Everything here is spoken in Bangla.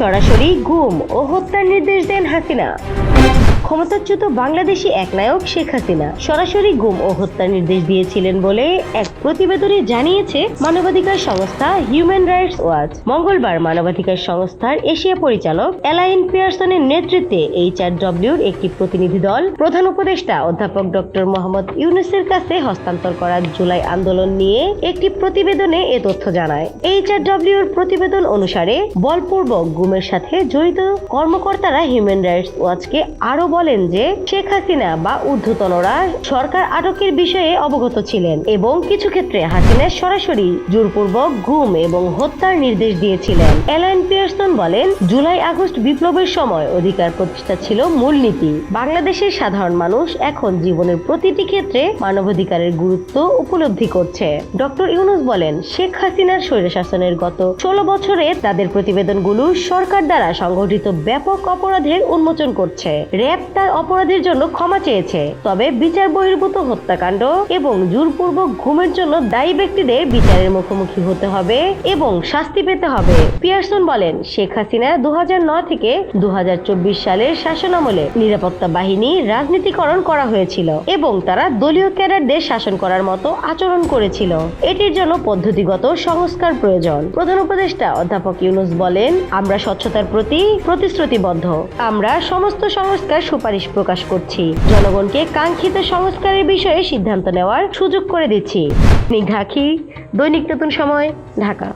সরাসরি গুম ও হত্যার নির্দেশ দেন হাসিনা। ক্ষমতাচ্যুত বাংলাদেশি একনায়ক শেখ হাসিনা সরাসরি গুম ও হত্যার নির্দেশ দিয়েছিলেন বলে এক প্রতিবেদনে জানিয়েছে মানবাধিকার সংস্থা হিউম্যান রাইটস ওয়াচ। মঙ্গলবার মানবাধিকার সংস্থার এশিয়া পরিচালক এলাইন পিয়ারসনের নেতৃত্বে এইচআর ডব্লিউর একটি প্রতিনিধি দল, প্রধান উপদেষ্টা অধ্যাপক ডক্টর মোহাম্মদ ইউনুসের কাছে হস্তান্তর করা জুলাই আন্দোলন নিয়ে একটি প্রতিবেদনে এ তথ্য জানায়। এইচআরডব্লিউর প্রতিবেদন অনুসারে বলপূর্বক গুমের সাথে জড়িত কর্মকর্তারা হিউম্যান রাইটস ওয়াচকে আরও বলেন যে শেখ হাসিনা বা ঊর্ধ্বতনরা সরকার আটকের বিষয়ে অবগত ছিলেন এবং কিছু ক্ষেত্রে হাসিনা সরাসরি জোরপূর্বক গুম এবং হত্যার নির্দেশ দিয়েছিলেন। এলাইন পিয়ারসন বলেন, জুলাই আগস্ট বিপ্লবের সময় অধিকার প্রতিষ্ঠা ছিল মূলনীতি বাংলাদেশের সাধারণ মানুষ এখন জীবনের প্রতিটি ক্ষেত্রে মানবাধিকারের গুরুত্ব উপলব্ধি করছে। ডক্টর ইউনুস বলেন, শেখ হাসিনার স্বৈরশাসনের গত ষোলো বছরে তাদের প্রতিবেদনগুলো সরকার দ্বারা সংগঠিত ব্যাপক অপরাধের উন্মোচন করছে। র্যাব তার অপরাধের জন্য ক্ষমা চেয়েছে। তবে বিচার বহির্ভূত হত্যাকাণ্ড এবং জোরপূর্বক ঘুমের জন্য দায়ী ব্যক্তিদের বিচারের মুখোমুখি হতে হবে এবং শাস্তি পেতে হবে। পিয়ারসন বলেন, শেখ হাসিনা দু থেকে দু সালের শাসনামলে নিরাপত্তা বাহিনী রাজনীতিকরণ করা হয়েছিল এবং তারা দলীয় ক্যাডারদের শাসন করার মতো আচরণ করেছিল। এটির জন্য পদ্ধতিগত সংস্কার প্রয়োজন। প্রধান উপদেষ্টা অধ্যাপক ইউনুস বলেন, আমরা স্বচ্ছতার প্রতি প্রতিশ্রুতিবদ্ধ। আমরা সমস্ত সংস্কার সুপারিশ প্রকাশ করছি। জনগণকে কাঙ্ক্ষিত সংস্কারের বিষয়ে সিদ্ধান্ত নেওয়ার সুযোগ করে দিচ্ছি। নিঘাখি দৈনিক নতুন সময়, ঢাকা।